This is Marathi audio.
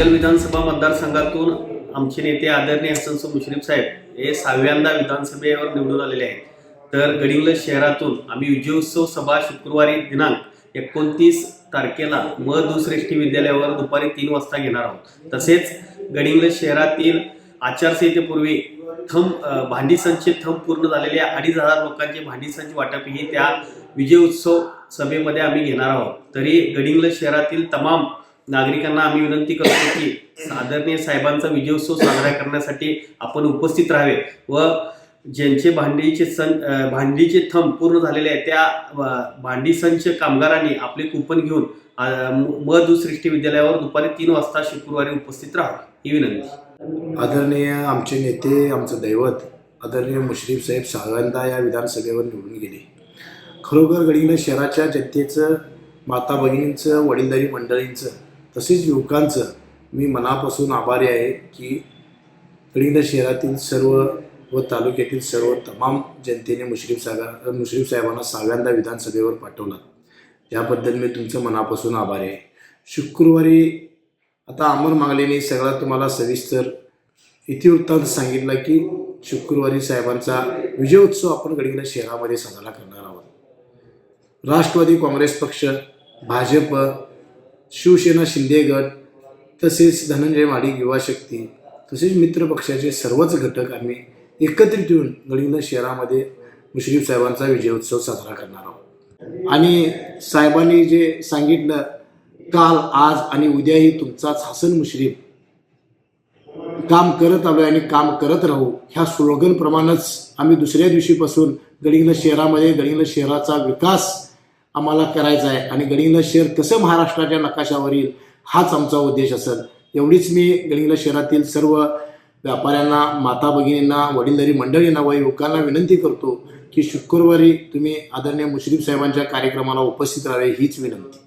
कागल विधानसभा मतदारसंघातून आमचे नेते आदरणीय हसनसो मुश्रीफ साहेब हे सहाव्यांदा विधानसभेवर निवडून आलेले आहेत. तर गडिंग्लज शहरातून आम्ही विजयोत्सव सभा शुक्रवारी दिनांक एकोणतीस तारखेला म विद्यालयावर दुपारी तीन वाजता घेणार आहोत. तसेच गडिंग्लज शहरातील आचारसंहितेपूर्वी थंब अ, भांडी थंब पूर्ण झालेल्या अडीच हजार लोकांचे भांडी संच वाटप ही त्या विजय उत्सव सभेमध्ये आम्ही घेणार आहोत. तरी गडिंगल शहरातील तमाम नागरिकांना आम्ही विनंती करतो की आदरणीय साहेबांचा विजयोत्सव साजरा करण्यासाठी आपण उपस्थित राहावे व ज्यांचे भांडीचे सं भांडीचे थंब पूर्ण झालेले आहेत त्या भांडी संच कामगारांनी आपले कुपन घेऊन मधुसृष्टी म दुसृष्टी विद्यालयावर दुपारी तीन वाजता शुक्रवारी उपस्थित राहावे ही विनंती. आदरणीय आमचे नेते आमचं दैवत आदरणीय मुश्रीफ साहेब सहाव्यांदा या विधानसभेवर निवडून गेले. खरोखर गडिंग्लज शहराच्या जनतेचं माता भगिनींचं वडीलधारी मंडळींचं तसेच युवकांचं मी मनापासून आभारी आहे की गडिंग्लज शहरातील सर्व व तालुक्यातील सर्व तमाम जनतेने मुश्रीफ साहेबा मुश्रीफ साहेबांना सहाव्यांदा विधानसभेवर पाठवला. त्याबद्दल मी तुमचं मनापासून आभारी आहे. शुक्रवारी आता अमर मागलेने सगळा तुम्हाला सविस्तर इतिवृत्तांत सांगितला की शुक्रवारी साहेबांचा विजयोत्सव आपण गडिंग्लज शहरामध्ये साजरा करणार आहोत. राष्ट्रवादी काँग्रेस पक्ष भाजप शिवसेना शिंदे गट तसेच धनंजय माडी युवा शक्ती तसेच मित्र पक्षाचे सर्वच घटक आम्ही एकत्रित येऊन गडिंग्लज शहरामध्ये मुश्रीफ साहेबांचा विजयोत्सव साजरा करणार आहोत. आणि साहेबांनी जे सांगितलं काल आज आणि उद्याही तुमचाच हसन मुश्रीफ काम करत आलोय आणि काम करत राहू. ह्या स्लोगन प्रमाणच आम्ही दुसऱ्या दिवशीपासून गडिंग्लज शहरामध्ये गडिंग्लज शहराचा विकास आम्हाला करायचा आहे. आणि गडिंग्लज शहर कसं महाराष्ट्राच्या नकाशावर येईल हाच आमचा उद्देश असेल. एवढीच मी गडिंग्लज शहरातील सर्व व्यापाऱ्यांना माता भगिनींना वडीलधारी मंडळींना व युवकांना विनंती करतो की शुक्रवारी तुम्ही आदरणीय मुश्रीफ साहेबांच्या कार्यक्रमाला उपस्थित राहावे हीच विनंती.